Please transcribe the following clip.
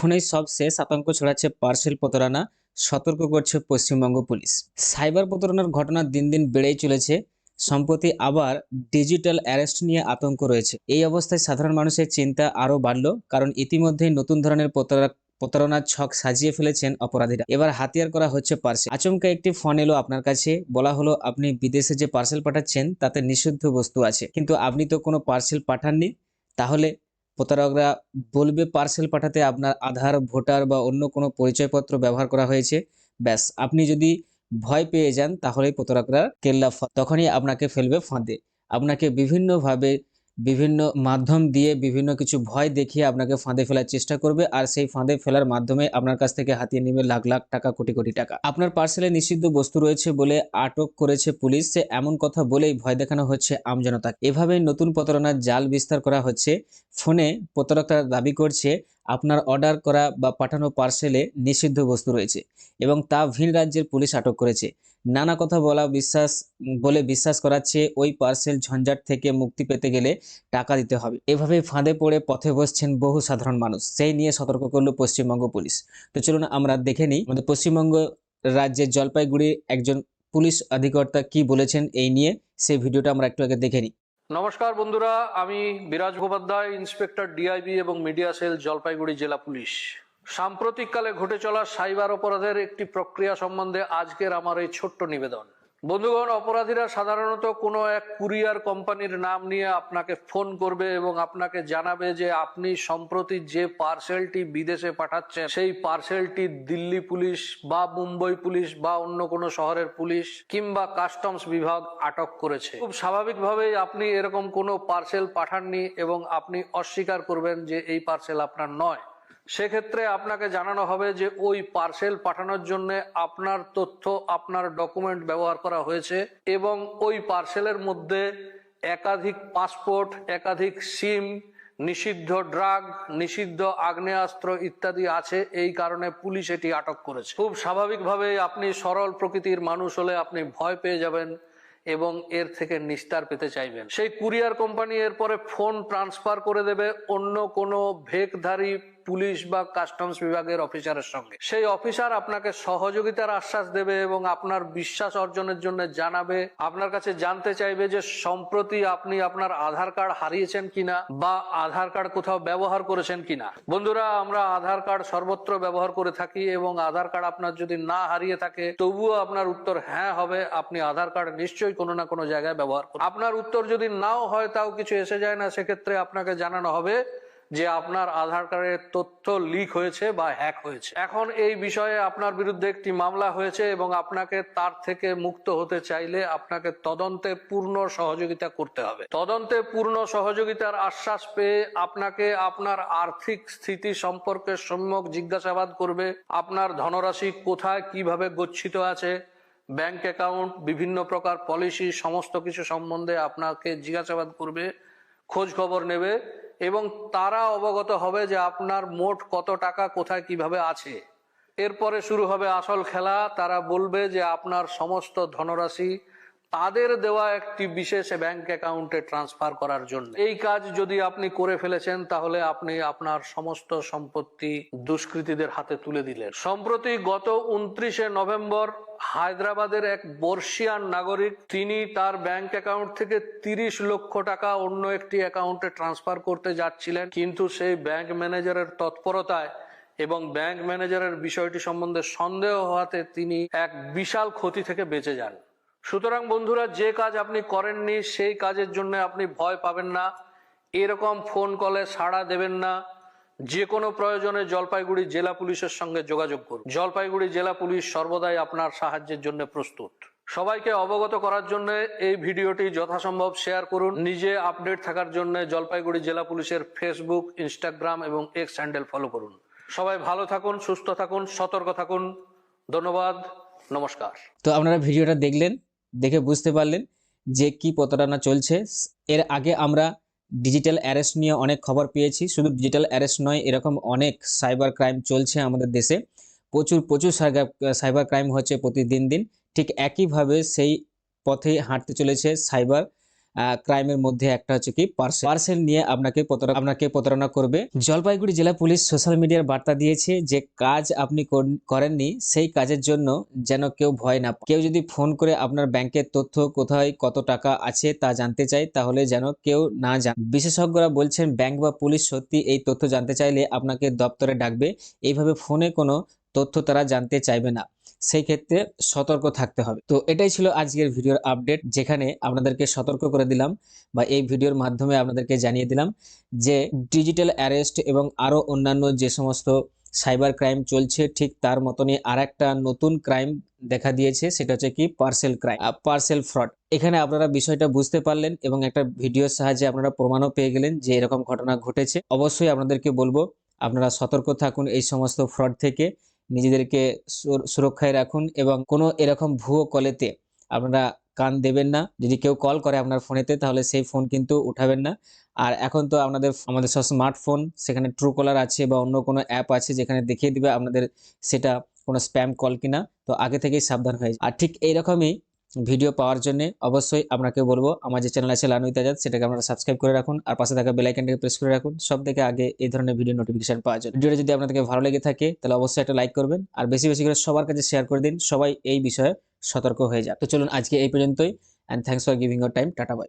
ফোনেই সব শেষ আতঙ্ক ছড়াচ্ছে পার্সেল প্রতারণা। সতর্ক করছে পশ্চিমবঙ্গ পুলিশ। সাইবার প্রতারণার ঘটনা দিন দিন বেড়েই চলেছে। সম্প্রতি আবার ডিজিটাল অ্যারেস্ট নিয়ে আতঙ্ক রয়েছে। এই অবস্থায় সাধারণ মানুষের চিন্তা আরও বাড়ল, কারণ ইতিমধ্যেই নতুন ধরনের প্রতারক প্রতারণার ছক সাজিয়ে ফেলেছেন অপরাধীরা। এবার হাতিয়ার করা হচ্ছে পার্সেল। আচমকা একটি ফোন এলো আপনার কাছে। বলা হলো, আপনি বিদেশে যে পার্সেল পাঠাচ্ছেন, তাতে নিষিদ্ধ বস্তু আছে। কিন্তু আপনি তো কোনো পার্সেল পাঠাননি, তাহলে প্রতারকরা বলবে পার্সেল পাঠাতে আপনার আধার ভোটার বা অন্য কোনো পরিচয়পত্র ব্যবহার করা হয়েছে। ব্যাস, আপনি যদি ভয় পেয়ে যান তাহলেই প্রতারকরা কেল্লা তখনই আপনাকে ফেলবে ফাঁদে। আপনাকে বিভিন্নভাবে বিভিন্ন মাধ্যম দিয়ে বিভিন্ন কিছু ভয় দেখিয়ে আপনাকে ফাঁদে ফেলার চেষ্টা করবে, আর সেই ফাঁদে ফেলার মাধ্যমে আপনার কাছ থেকে হাতিয়ে নেবে লাখ লাখ টাকা, কোটি কোটি টাকা। আপনার পার্সেলে নিষিদ্ধ বস্তু রয়েছে বলে আটক করেছে পুলিশ। সে এমন কথা বলেই ভয় দেখানো হচ্ছে আমজনতা এভাবে নতুন প্রতারণার জাল বিস্তার করা হচ্ছে। ফোনে প্রতারকরা দাবি করছে আপনার অর্ডার করা বা পাঠানো পার্সেলে নিষিদ্ধ বস্তু রয়েছে এবং তা ভিন রাজ্যের পুলিশ আটক করেছে। নানা কথা বলা বিশ্বাস, বলে বিশ্বাস করাচ্ছে ওই পার্সেল ঝঞ্ঝাট থেকে মুক্তি পেতে গেলে টাকা দিতে হবে। এভাবে ফাঁদে পড়ে পথে বসছেন বহু সাধারণ মানুষ। সেই নিয়ে সতর্ক করল পশ্চিমবঙ্গ পুলিশ। তো চলুন আমরা দেখে নিই আমাদের পশ্চিমবঙ্গ রাজ্যের জলপাইগুড়ির একজন পুলিশ অধিকর্তা কি বলেছেন এই নিয়ে। সেই ভিডিওটা আমরা একটু আগে দেখে নিই। নমস্কার বন্ধুরা, আমি বিরাজ মুখোপাধ্যায়, ইন্সপেক্টর ডিআইবি এবং মিডিয়া সেল, জলপাইগুড়ি জেলা পুলিশ। সাম্প্রতিককালে ঘটে চলা সাইবার অপরাধের একটি প্রক্রিয়া সম্বন্ধে আজকের আমার এই ছোট্ট নিবেদন। বন্ধুগণ, অপরাধীরা সাধারণত কোনো এক কুরিয়ার কোম্পানির নাম নিয়ে আপনাকে ফোন করবে এবং আপনাকে জানাবে যে আপনি সম্প্রতি যে পার্সেলটি বিদেশে পাঠাচ্ছেন, সেই পার্সেলটি দিল্লি পুলিশ বা মুম্বই পুলিশ বা অন্য কোনো শহরের পুলিশ কিংবা কাস্টমস বিভাগ আটক করেছে। খুব স্বাভাবিকভাবেই আপনি এরকম কোনো পার্সেল পাঠাননি এবং আপনি অস্বীকার করবেন যে এই পার্সেল আপনার নয়। সেক্ষেত্রে আপনাকে জানানো হবে যে ওই পার্সেল পাঠানোর জন্য আপনার তথ্য, আপনার ডকুমেন্ট ব্যবহার করা হয়েছে এবং ওই পার্সেলের মধ্যে একাধিক পাসপোর্ট একাধিক সিম নিষিদ্ধ ড্রাগ নিষিদ্ধ আগ্নেয়াস্ত্র ইত্যাদি আছে। এই কারণে পুলিশ এটি আটক করেছে। খুব স্বাভাবিকভাবে আপনি সরল প্রকৃতির মানুষ হলে আপনি ভয় পেয়ে যাবেন এবং এর থেকে নিস্তার পেতে চাইবেন। সেই কুরিয়ার কোম্পানি এরপরে ফোন ট্রান্সফার করে দেবে। অন্য কোনো ভেকধারী পুলিশ বা কাস্টমস বিভাগের অফিসারের সঙ্গে। সেই অফিসার আপনাকে সহযোগিতার আশ্বাস দেবে এবং আপনার বিশ্বাস অর্জনের জন্য জানাবে। আপনার কাছে জানতে চাইবে যে সম্প্রতি আপনি আপনার আধার কার্ড হারিয়েছেন কিনা বা আধার কার্ড কোথাও ব্যবহার করেছেন কিনা। বন্ধুরা, আমরা আধার কার্ড সর্বত্র ব্যবহার করে থাকি এবং আধার কার্ড আপনার যদি না হারিয়ে থাকে, তবুও আপনার উত্তর হ্যাঁ হবে। আপনি আধার কার্ড নিশ্চয়ই কোনো না কোনো জায়গায় ব্যবহার করুন। আপনার উত্তর যদি নাও হয়, তাও কিছু এসে যায় না, সেক্ষেত্রে আপনাকে জানানো হবে যে আপনার আধার কার্ডের তথ্য লিক হয়েছে বা হ্যাক হয়েছে। এখন এই বিষয়ে আপনার বিরুদ্ধে একটি মামলা হয়েছে এবং আপনাকে তার থেকে মুক্ত হতে চাইলে আপনাকে তদন্তে পূর্ণ সহযোগিতা করতে হবে। তদন্তে পূর্ণ সহযোগিতার আশ্বাস পেয়ে আপনাকে আপনার আর্থিক স্থিতি সম্পর্কে সম্যক জিজ্ঞাসাবাদ করবে। আপনার ধনরাশি কোথায়, কীভাবে গচ্ছিত আছে ব্যাংক অ্যাকাউন্ট বিভিন্ন প্রকার পলিসি সমস্ত কিছু সম্বন্ধে আপনাকে জিজ্ঞাসাবাদ করবে, খোঁজ খবর নেবে এবং তারা অবগত হবে যে আপনার মোট কত টাকা, কোথায় কীভাবে আছে। এরপরে শুরু হবে আসল খেলা। তারা বলবে যে আপনার সমস্ত ধনরাশি তাদের দেওয়া একটি বিশেষ ব্যাংক অ্যাকাউন্টে ট্রান্সফার করার জন্য। এই কাজ যদি আপনি করে ফেলেছেন, তাহলে আপনি আপনার সমস্ত সম্পত্তি দুষ্কৃতীদের হাতে তুলে দিলেন। সম্প্রতি গত উনত্রিশে নভেম্বর হায়দ্রাবাদের এক বর্ষিয়ান নাগরিক, তিনি তার ব্যাংক অ্যাকাউন্ট থেকে তিরিশ লক্ষ টাকা অন্য একটি অ্যাকাউন্টে ট্রান্সফার করতে যাচ্ছিলেন। কিন্তু সেই ব্যাংক ম্যানেজারের তৎপরতায় এবং ব্যাংক ম্যানেজারের বিষয়টি সম্বন্ধে সন্দেহ হওয়াতে তিনি এক বিশাল ক্ষতি থেকে বেঁচে যান। সুতরাং বন্ধুরা, যে কাজ আপনি করেননি, সেই কাজের জন্য আপনি ভয় পাবেন না। এরকম ফোন কলে সাড়া দেবেন না। যে কোনো প্রয়োজনে জলপাইগুড়ি জেলা পুলিশের সঙ্গে যোগাযোগ করুন। জলপাইগুড়ি জেলা পুলিশ সর্বদাই আপনার সাহায্যের জন্য প্রস্তুত। সবাইকে অবগত করার জন্য এই ভিডিওটি যথাসম্ভব শেয়ার করুন। নিজে আপডেট থাকার জন্য জলপাইগুড়ি জেলা পুলিশের ফেসবুক, ইনস্টাগ্রাম এবং এক্স হ্যান্ডেল ফলো করুন। সবাই ভালো থাকুন, সুস্থ থাকুন, সতর্ক থাকুন। ধন্যবাদ, নমস্কার। তো আপনারা ভিডিওটা দেখলেন, দেখে বুঝতে পারলেন যে কি প্রতারণা চলছে। এর আগে আমরা ডিজিটাল অ্যারেস্ট নিয়ে অনেক খবর পেয়েছি। শুধু ডিজিটাল অ্যারেস্ট নয়, এরকম অনেক সাইবার ক্রাইম চলছে আমাদের দেশে। প্রচুর প্রচুর সাইবার ক্রাইম হচ্ছে প্রতিদিন দিন। ঠিক একইভাবে সেই পথে হাঁটতে চলেছে সাইবার ক্রাইমের মধ্যে একটা হচ্ছে কি পার্সেল পার্সেল নিয়ে আপনাকে প্রতারণা আপনাকে প্রতারণা করবে। জলপাইগুড়ি জেলা পুলিশ সোশ্যাল মিডিয়ার বার্তা দিয়েছে যে, কাজ আপনি করেননি, সেই কাজের জন্য যেন কেউ ভয় না কেউ যদি ফোন করে আপনার ব্যাংকের তথ্য, কোথায় কত টাকা আছে তা জানতে চায়, তাহলে যেন কেউ না জান। বিশেষজ্ঞরা বলছেন ব্যাংক বা পুলিশ সত্যি এই তথ্য জানতে চাইলে আপনাকে দপ্তরে ডাকবে। এইভাবে ফোনে কোনো তথ্য তারা জানতে চাইবে না। সেই ক্ষেত্রে সতর্ক থাকতে হবে। তো এটাই ছিল আজকের ভিডিওর আপডেট, যেখানে আপনাদেরকে সতর্ক করে দিলাম বা এই ভিডিওর মাধ্যমে আপনাদেরকে জানিয়ে দিলাম যে ডিজিটাল অ্যারেস্ট এবং আরও অন্যান্য যে সমস্ত সাইবার ক্রাইম চলছে, ঠিক তার মতনই আর একটা নতুন ক্রাইম দেখা দিয়েছে, সেটা হচ্ছে কি পার্সেল ক্রাইম পার্সেল ফ্রড। এখানে আপনারা বিষয়টা বুঝতে পারলেন এবং একটা ভিডিওর সাহায্যে আপনারা প্রমাণও পেয়ে গেলেন যে এরকম ঘটনা ঘটেছে। অবশ্যই আপনাদেরকে বলব, আপনারা সতর্ক থাকুন এই সমস্ত ফ্রড থেকে। নিজেদেরকে সুরক্ষায় রাখুন এবং কোনো এরকম ভুয়ো কলেতে আপনারা কান দেবেন না। যদি কেউ কল করে আপনার ফোনেতে, তাহলে সেই ফোন কিন্তু উঠাবেন না। আর এখন তো আপনাদের আমাদের সব স্মার্টফোন, সেখানে ট্রু কলার আছে বা অন্য কোনো অ্যাপ আছে যেখানে দেখিয়ে দিবে আপনাদের সেটা কোনো স্প্যাম কল কিনা। তো আগে থেকেই সাবধান হয়ে আর ঠিক এইরকমই ভিডিও পাওয়ার জন্য অবশ্যই আপনাকে বলব, আমার যে চ্যানেল আছে লানুই তাজাদ সেটাকে আপনারা সাবস্ক্রাইব করে রাখুন আর পাশে থাকা বেল আইকনটাকে প্রেস করে রাখুন। সব থেকে আগে এই ধরনের ভিডিও নোটিফিকেশন পাওয়া জন্য। ভিডিওটা যদি আপনাদেরকে ভালো লেগে থাকে, তাহলে অবশ্যই একটা লাইক করবেন আর বেশি বেশি করে সবার কাছে শেয়ার করে দিন। সবাই এই বিষয়ে সতর্ক হয়ে যাক। তো চলুন আজকে এই পর্যন্তই and thanks for giving your time tata bye